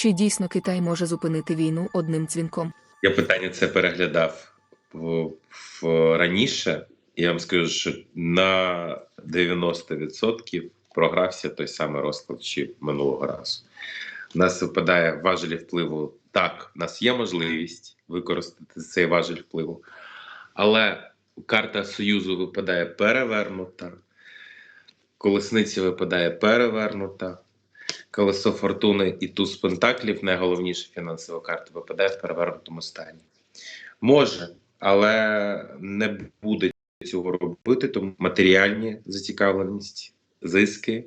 Чи дійсно Китай може зупинити війну одним дзвінком? Я питання це переглядав в, в раніше. Я вам скажу, що на 90% програвся той самий розклад чи минулого разу. У нас випадає важелі впливу. Так, у нас є можливість використати цей важель впливу, але карта Союзу випадає перевернута, колесниця випадає перевернута, колесо фортуни і туз пентаклів, найголовніша фінансова карта, випадає в перевернутому стані. Може, але не буде цього робити, тому матеріальні зацікавленість, зиски.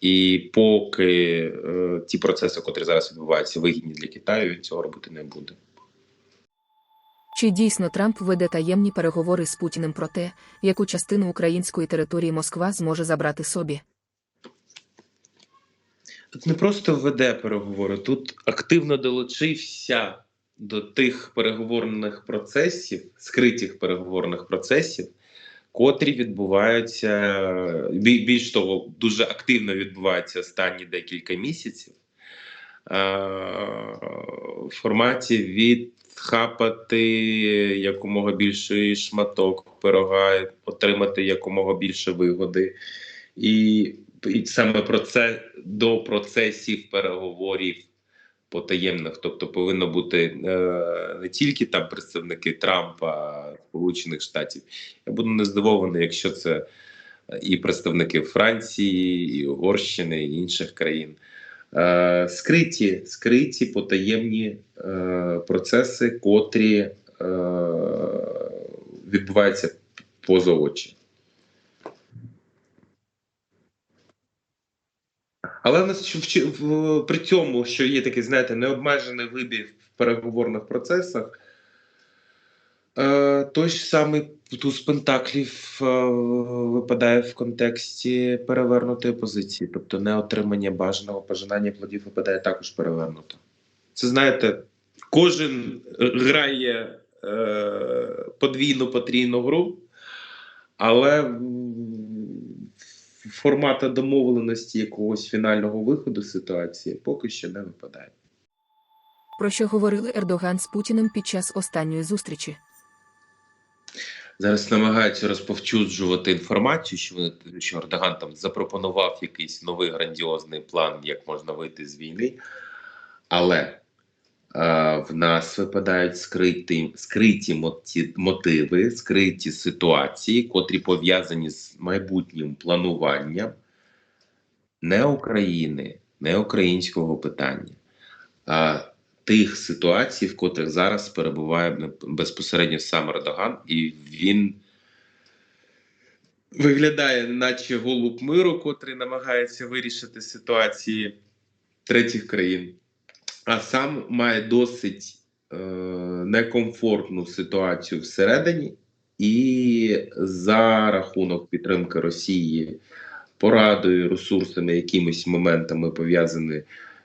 І поки е, ті процеси, котрі зараз відбуваються, вигідні для Китаю, він цього робити не буде. Чи дійсно Трамп веде таємні переговори з Путіним про те, яку частину української території Москва зможе забрати собі? Тут не просто веде переговори, тут активно долучився до тих переговорних процесів, скритих переговорних процесів, котрі відбуваються більш того, дуже активно відбуваються останні декілька місяців. В форматі відхапати якомога більший шматок пирога, отримати якомога більше вигоди. І, і саме про це до процесів переговорів потаємних, тобто повинно бути е, не тільки там представники Трампа, Сполучених Штатів. Я буду не здивований, якщо це і представники Франції, і Угорщини, і інших країн. Е, скриті, скриті потаємні е, процеси, котрі е, відбуваються поза очі. Але в нас при цьому, що є такий, знаєте, необмежений вибір в переговорних процесах, е, той ж самий туз Пентаклів е, випадає в контексті перевернутої позиції, тобто неотримання бажаного пожинання плодів випадає також перевернуто. Це знаєте, кожен грає е, подвійну потрійну гру, але формата домовленості якогось фінального виходу ситуації поки що не випадає. Про що говорили Ердоган з Путіним під час останньої зустрічі? Зараз намагаються розповчуджувати інформацію, що вони що Ердоган там запропонував якийсь новий грандіозний план, як можна вийти з війни. Але в нас випадають скриті, скриті мотиви, скриті ситуації, котрі пов'язані з майбутнім плануванням не України, не українського питання, а тих ситуацій, в котрих зараз перебуває безпосередньо сам Ердоган, і він виглядає, наче голуб миру, котрий намагається вирішити ситуації третіх країн, а сам має досить е, некомфортну ситуацію всередині, і за рахунок підтримки Росії порадою, ресурсами, якимись моментами пов'язані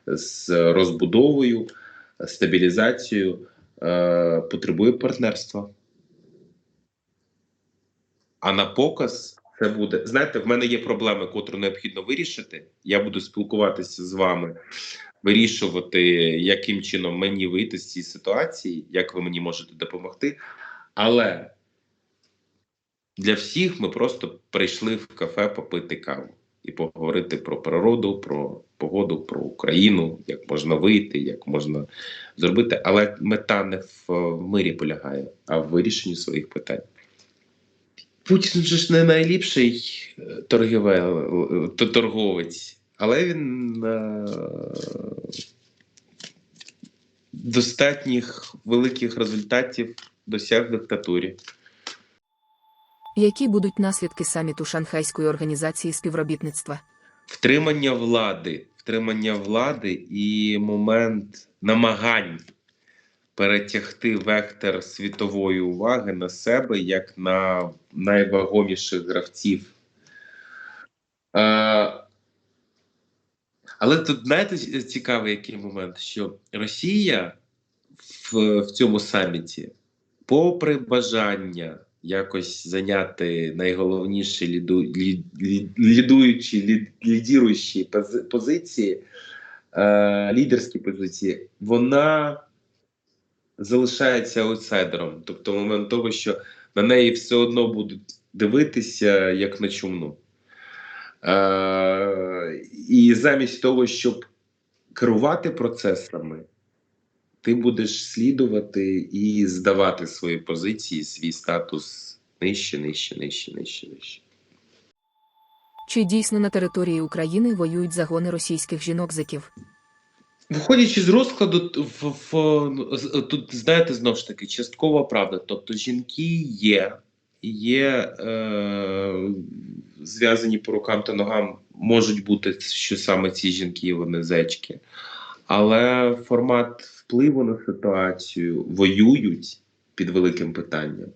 з розбудовою стабілізацію, е, потребує партнерства. А на показ це буде. Знаєте, в мене є проблеми, котру необхідно вирішити. Я буду спілкуватися з вами, вирішувати, яким чином мені вийти з цієї ситуації, як ви мені можете допомогти. Але для всіх ми просто прийшли в кафе попити каву і поговорити про природу, про погоду, про Україну, як можна вийти, як можна зробити. Але мета не в мирі полягає, а в вирішенні своїх питань. Путін же ж не найліпший е, е, торговець, але він е, достатніх великих результатів досяг в диктатурі. Які будуть наслідки саміту Шанхайської організації співробітництва? втримання влади, втримання влади і момент намагань перетягти вектор світової уваги на себе як на найвагоміших гравців. Е, але тут знаєте цікавий який момент, що Росія в, в цьому саміті, попри бажання якось зайняти найголовніші ліду, лід, лід, лідуючі, лід, лідіруючі пози- позиції, е, лідерські позиції, вона залишається аутсайдером. Тобто, момент того, що на неї все одно будуть дивитися як на чумну. Е, і замість того, щоб керувати процесами, ти будеш слідувати і здавати свої позиції, свій статус нижче, нижче, нижче, нижче, нижче. Чи дійсно на території України воюють загони російських жінок-зеків? Виходячи з розкладу, в, в, тут знаєте знову ж таки часткова правда. Тобто жінки є, є е, зв'язані по рукам та ногам, можуть бути, що саме ці жінки вони зечки. Але формат впливу на ситуацію воюють під великим питанням.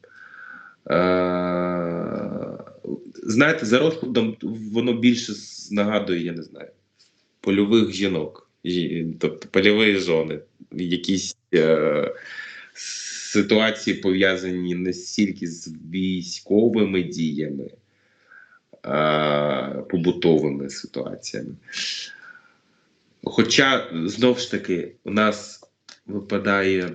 Е, знаєте, за розкладом воно більше нагадує, я не знаю, польових жінок, жі- тобто польові жони, якісь е, ситуації пов'язані не стільки з військовими діями, а побутовими ситуаціями. Хоча, знову ж таки, у нас випадає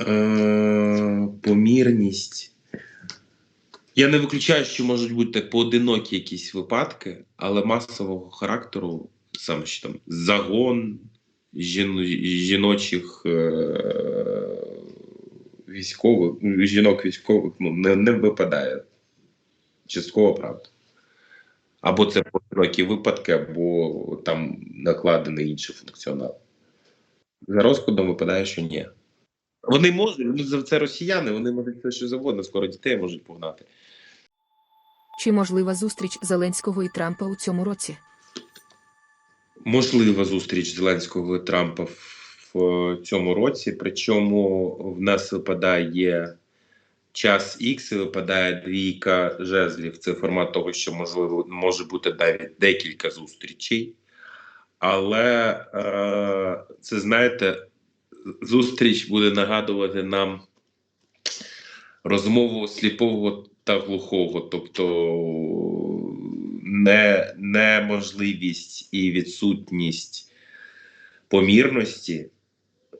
е, помірність. Я не виключаю, що можуть бути поодинокі якісь випадки, але масового характеру, саме що там загон жін, жіночих е, військових, жінок військових ну, не, не випадає. Частково правда. Або це поодинокі випадки, або там накладений інший функціонал. За розкладом випадає, що ні. Вони можуть, ну це росіяни, вони можуть все що завгодно, скоро дітей можуть погнати. Чи можлива зустріч Зеленського і Трампа у цьому році? Можлива зустріч Зеленського і Трампа в цьому році. Причому в нас випадає час Х і випадає двійка жезлів. Це формат того, що можливо може бути навіть декілька зустрічей. Але е, це знаєте, зустріч буде нагадувати нам розмову сліпого та глухого, тобто не, неможливість і відсутність помірності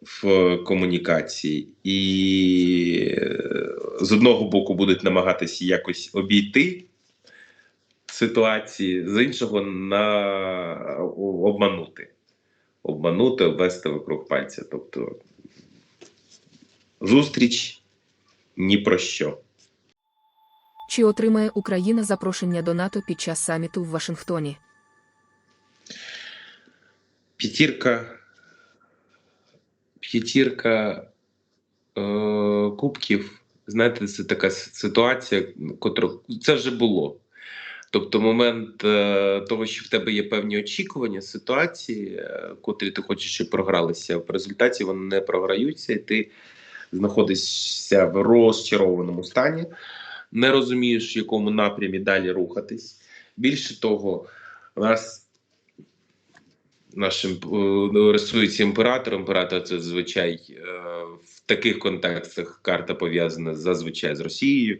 в комунікації, і е, з одного боку будуть намагатися якось обійти ситуації, з іншого на обманути. Обманути, обвести вокруг пальця. Тобто зустріч ні про що. Чи отримає Україна запрошення до НАТО під час саміту в Вашингтоні? П'ятірка. П'ятірка е, кубків. Знаєте, це така ситуація, котра це вже було. Тобто, момент е, того, що в тебе є певні очікування, ситуації, е, котрі ти хочеш, щоб програлися. В результаті вони не програються, і ти знаходишся в розчарованому стані, не розумієш, в якому напрямі далі рухатись. Більше того, нас нашим е, рисується імператор. Імператор це зазвичай е, в таких контекстах карта пов'язана зазвичай з Росією.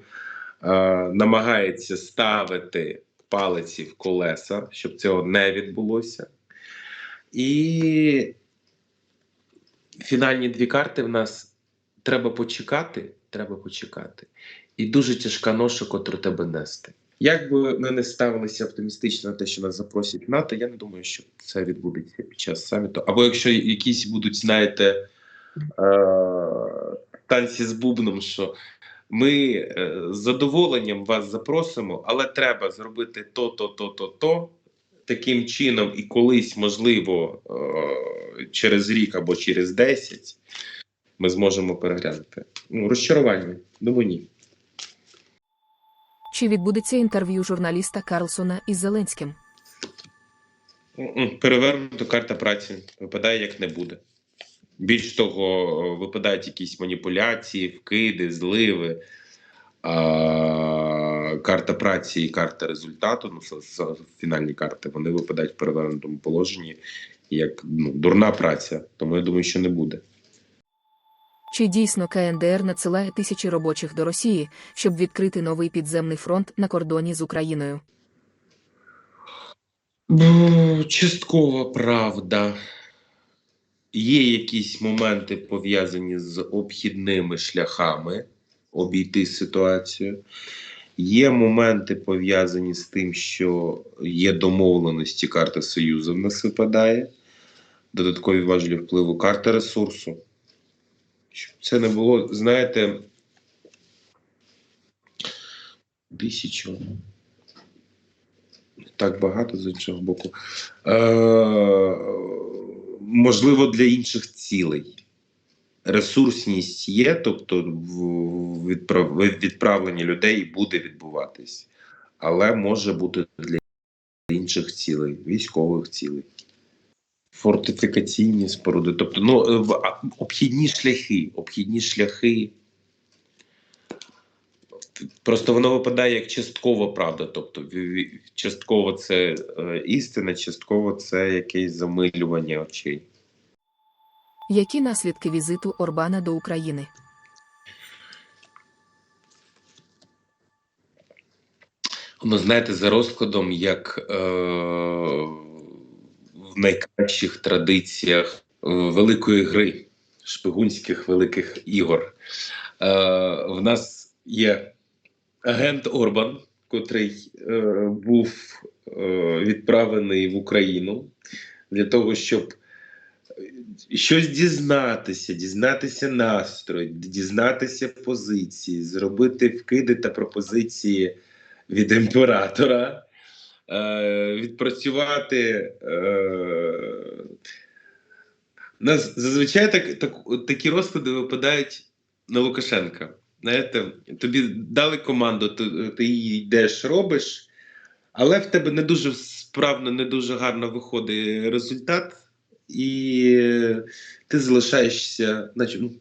Е, намагається ставити палиці в колеса, щоб цього не відбулося. І фінальні дві карти в нас треба почекати. Треба почекати. І дуже тяжка ноша, котру тебе нести. Як би ми не ставилися оптимістично на те, що нас запросять НАТО, я не думаю, що це відбудеться під час саміту. Або якщо якісь будуть, знаєте, е- танці з бубном, що ми е, з задоволенням вас запросимо, але треба зробити то, то, то, то, то. Таким чином, і колись, можливо, е- через рік або через 10 ми зможемо переглянути. Ну, розчарування, думаю, ні. Чи відбудеться інтерв'ю журналіста Карлсона із Зеленським? Перевернута карта праці випадає як не буде. Більш того, випадають якісь маніпуляції, вкиди, зливи. А, карта праці і карта результату, ну, фінальні карти, вони випадають в перевернутому положенні як ну, дурна праця. Тому я думаю, що не буде. Чи дійсно КНДР надсилає тисячі робочих до Росії, щоб відкрити новий підземний фронт на кордоні з Україною? Бу, Часткова правда. Є якісь моменти пов'язані з обхідними шляхами обійти ситуацію. Є моменти пов'язані з тим, що є домовленості, карта Союзу в нас випадає, додаткові важелі впливу, карта ресурсу. Щоб це не було, знаєте, тисячу. Так багато з іншого боку. Е, можливо, для інших цілей. Ресурсність є, тобто відправлення людей буде відбуватись, але може бути для інших цілей, військових цілей. Фортифікаційні споруди, тобто ну, е, обхідні шляхи, обхідні шляхи. Просто воно випадає як часткова правда. Тобто, частково це е, істина, частково це якесь замилювання очей. Які наслідки візиту Орбана до України? Ну, знаєте, за розкладом, як е, в найкращих традиціях е, великої гри, шпигунських великих ігор. Е, в нас є агент Орбан, котрий е, був е, відправлений в Україну для того, щоб щось дізнатися, дізнатися настрой, дізнатися позиції, зробити вкиди та пропозиції від імператора, відпрацювати. Е, зазвичай так, так, такі розклади випадають на Лукашенка. Знаєте, тобі дали команду, ти, ти її йдеш, робиш, але в тебе не дуже справно, не дуже гарно виходить результат, і ти залишаєшся, наче ну,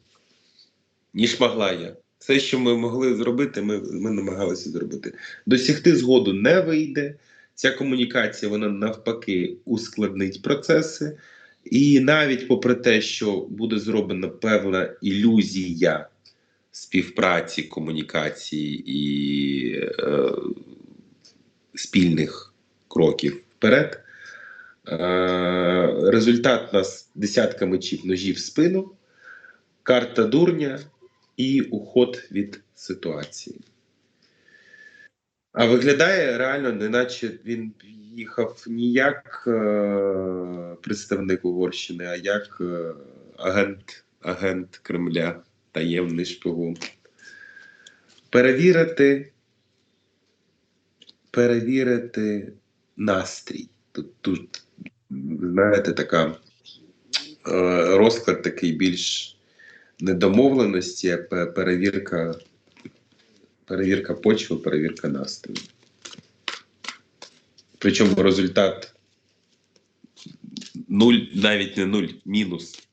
ніж могла я. Все, що ми могли зробити, ми, ми намагалися зробити. Досягти згоду не вийде. Ця комунікація вона навпаки ускладнить процеси. І навіть попри те, що буде зроблена певна ілюзія співпраці, комунікації і е, спільних кроків вперед, е, результат нас десятка мечів ножів в спину, карта дурня і уход від ситуації. А виглядає реально, неначе він їхав не як е, представник Угорщини, а як е, агент, агент Кремля, таємний шпигун. Перевірити, перевірити настрій. Тут, тут знаєте, така е, розклад такий більш недомовленості, пе- перевірка, перевірка почви, перевірка настрою. Причому результат нуль, навіть не нуль, мінус.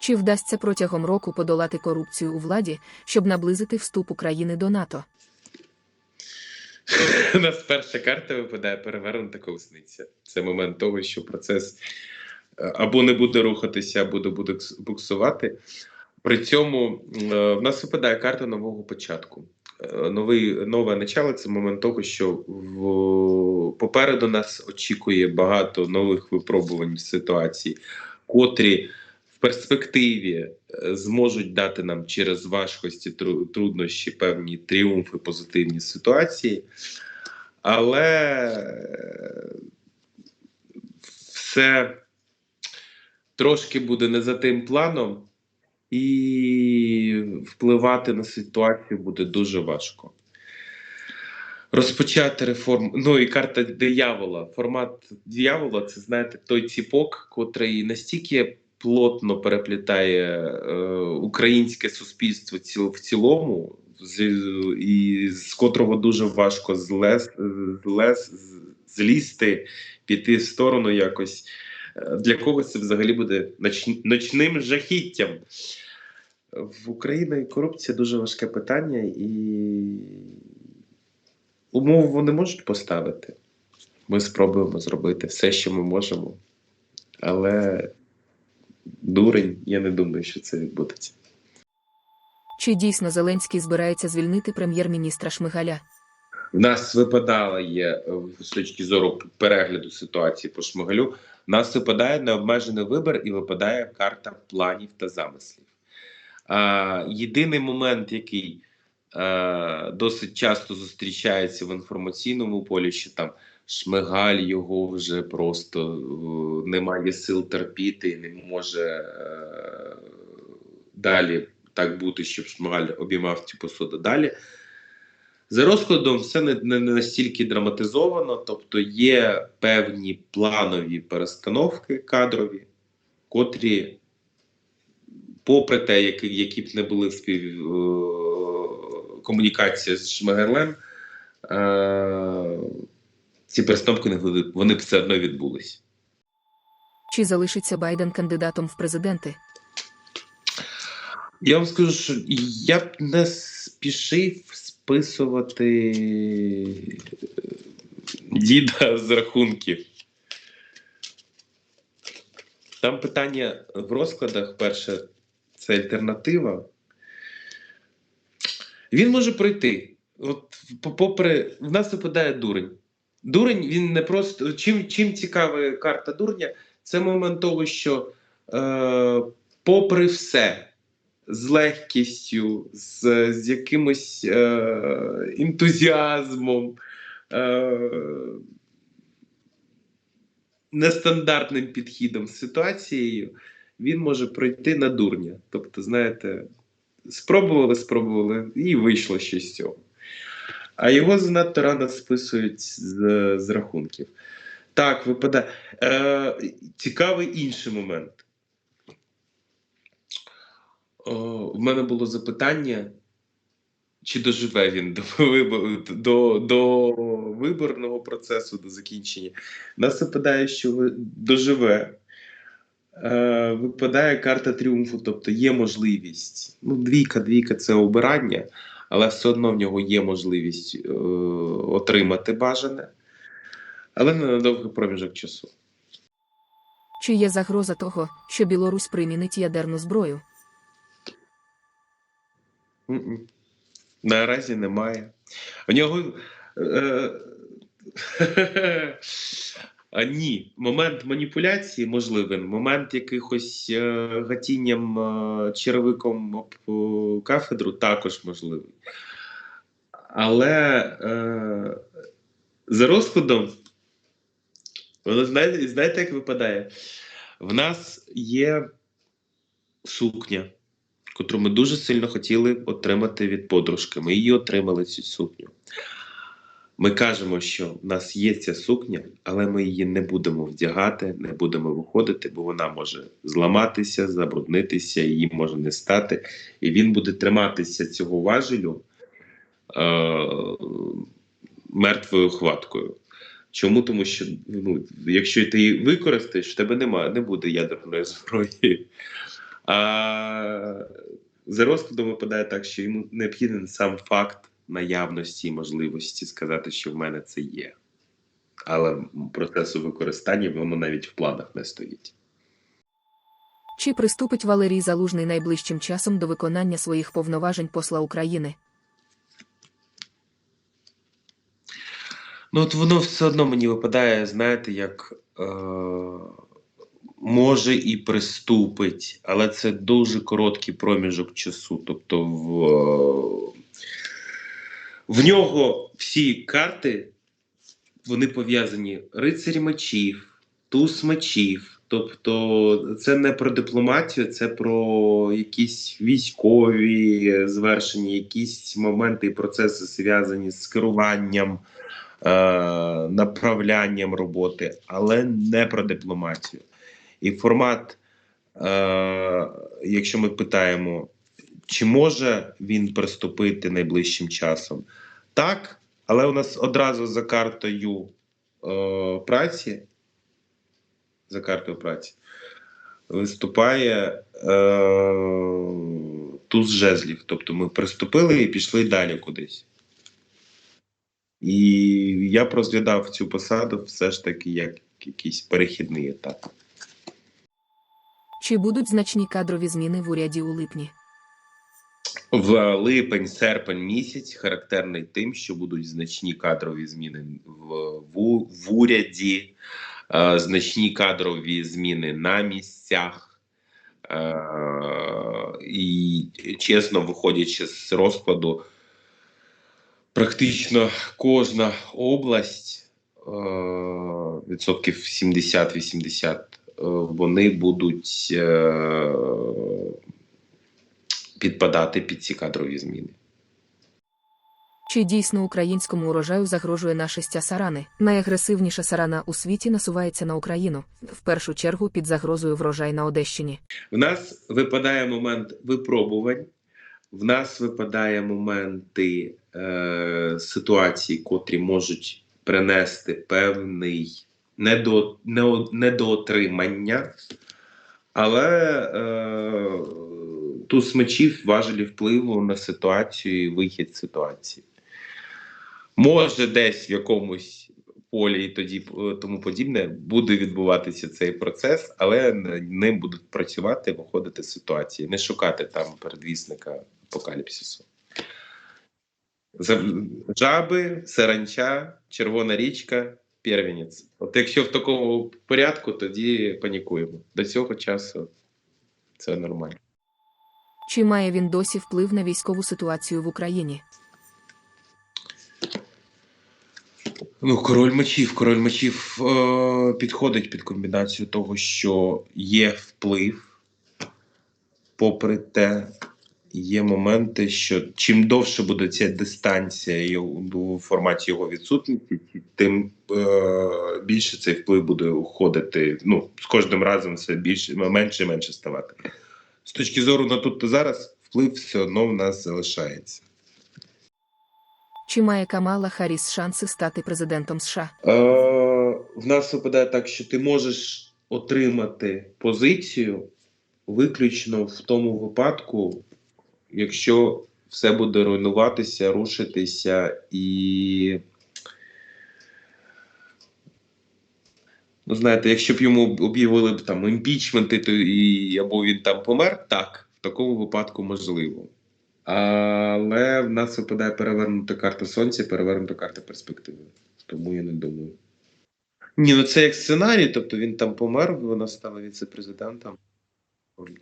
Чи вдасться протягом року подолати корупцію у владі, щоб наблизити вступ України до НАТО? У нас перша карта випадає перевернута колесниця. Це момент того, що процес е, або не буде рухатися, або буде буде буксувати. При цьому е, в нас випадає карта нового початку. Е, Новий, нове начало це момент того, що в, попереду нас очікує багато нових випробувань ситуацій, котрі в перспективі е, зможуть дати нам через важкості, труднощі, певні тріумфи, позитивні ситуації. Але все трошки буде не за тим планом, і впливати на ситуацію буде дуже важко. Розпочати реформу. Ну і карта диявола. Формат диявола це, знаєте, той ціпок, котрий настільки плотно переплітає е, українське суспільство ціл, в цілому, з, і з котрого дуже важко злез, злез, злізти, піти в сторону якось. Для когось це взагалі буде ноч, ночним жахіттям. В Україні корупція дуже важке питання, і умов вони можуть поставити. Ми спробуємо зробити все, що ми можемо. Але дурень, я не думаю, що це відбудеться. Чи дійсно Зеленський збирається звільнити прем'єр-міністра Шмигаля? В нас випадала є е, з точки зору перегляду ситуації по Шмигалю. Нас випадає необмежений вибір і випадає карта планів та замислів. Єдиний момент, який досить часто зустрічається в інформаційному полі, що там Шмигаль його вже просто е, немає сил терпіти не може е, далі так бути, щоб Шмигаль обіймав цю посаду далі. За розкладом все не, не, настільки драматизовано, тобто є певні планові перестановки кадрові, котрі, попри те, які, які б не були спів е, комунікація з Шмигелем, е, ці перестановки не вони б все одно відбулись. Чи залишиться Байден кандидатом в президенти? Я вам скажу, що я б не спішив списувати діда з рахунків. Там питання в розкладах: перше, це альтернатива. Він може пройти. От, попри, в нас випадає дурень. Дурень, він не просто. Чим, чим цікава карта дурня, це момент того, що е, попри все, з легкістю, з, з якимось е, ентузіазмом, е, нестандартним підхідом з ситуацією, він може пройти на дурня. Тобто, знаєте, спробували, спробували, і вийшло щось з цього. А його занадто рано списують з, з рахунків. Так, випадає. Е, цікавий інший момент. О, в мене було запитання, чи доживе він до, до, до виборного процесу, до закінчення. Нас випадає, що доживе. Е, випадає карта тріумфу, тобто є можливість. Ну, двійка, двійка це обирання, але все одно в нього є можливість е, отримати бажане, але не на довгий проміжок часу. Чи є загроза того, що Білорусь примінить ядерну зброю? Наразі немає. У нього. Е, а, ні, момент маніпуляції можливий, момент якихось е, гатінням е, черевиком об е, кафедру також можливий. Але е, за розкладом, воно знаєте, знаєте, як випадає? В нас є сукня котру ми дуже сильно хотіли отримати від подружки. Ми її отримали цю сукню. Ми кажемо, що в нас є ця сукня, але ми її не будемо вдягати, не будемо виходити, бо вона може зламатися, забруднитися, її може не стати. І він буде триматися цього важелю е- мертвою хваткою. Чому? Тому що ну, якщо ти її використаєш, в тебе немає, не буде ядерної зброї. А за розкладом випадає так, що йому необхіден сам факт наявності і можливості сказати, що в мене це є. Але процесу використання воно навіть в планах не стоїть. Чи приступить Валерій Залужний найближчим часом до виконання своїх повноважень посла України? Ну, от воно все одно мені випадає, знаєте, як е, може і приступить, але це дуже короткий проміжок часу. Тобто в, е, в нього всі карти вони пов'язані рицарі мечів, туз мечів. Тобто це не про дипломатію, це про якісь військові звершення, якісь моменти і процеси зв'язані з керуванням е, направлянням роботи, але не про дипломатію. І формат, е, якщо ми питаємо, чи може він приступити найближчим часом? Так, але у нас одразу за картою е, праці, за картою праці, виступає е, туз жезлів. Тобто ми приступили і пішли далі кудись. І я розглядав цю посаду все ж таки як якийсь перехідний етап. Чи будуть значні кадрові зміни в уряді у липні? в липень-серпень місяць характерний тим, що будуть значні кадрові зміни в, в, в уряді, е, значні кадрові зміни на місцях. Е, і чесно, виходячи з розкладу, практично кожна область, е, відсотків 70-80, е, вони будуть е, підпадати під ці кадрові зміни. Чи дійсно українському урожаю загрожує нашестя сарани? Найагресивніша сарана у світі насувається на Україну, в першу чергу під загрозою врожай на Одещині. В нас випадає момент випробувань, в нас випадає моменти е, ситуацій, котрі можуть принести певний недо, недоотримання, але е, туз мечів важелі впливу на ситуацію і вихід ситуації. Може, десь в якомусь полі і тоді е, тому подібне буде відбуватися цей процес, але ним будуть працювати, виходити з ситуації, не шукати там передвісника апокаліпсису. Жаби, саранча, червона річка, первенець. От якщо в такому порядку, тоді панікуємо. До цього часу це нормально. Чи має він досі вплив на військову ситуацію в Україні? Ну, король мечів. Король мечів е, підходить під комбінацію того, що є вплив, попри те, є моменти, що чим довше буде ця дистанція у форматі його відсутності, тим е, більше цей вплив буде уходити. Ну, з кожним разом все більше, менше і менше ставати. З точки зору на тут та зараз, вплив все одно в нас залишається. Чи має Камала Харріс шанси стати президентом США? Е, в нас випадає так, що ти можеш отримати позицію виключно в тому випадку, якщо все буде руйнуватися, рушитися і. Ну, знаєте, якщо б йому об'явили б там імпічменти, то і або він там помер, так, в такому випадку можливо. Але в нас випадає перевернута карта сонця, перевернута карта перспективи. Тому я не думаю. Ні, ну це як сценарій, тобто він там помер, вона стала віце-президентом.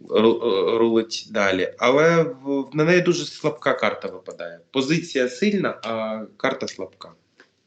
Ру- Рулить далі. Але в- на неї дуже слабка карта випадає. Позиція сильна, а карта слабка.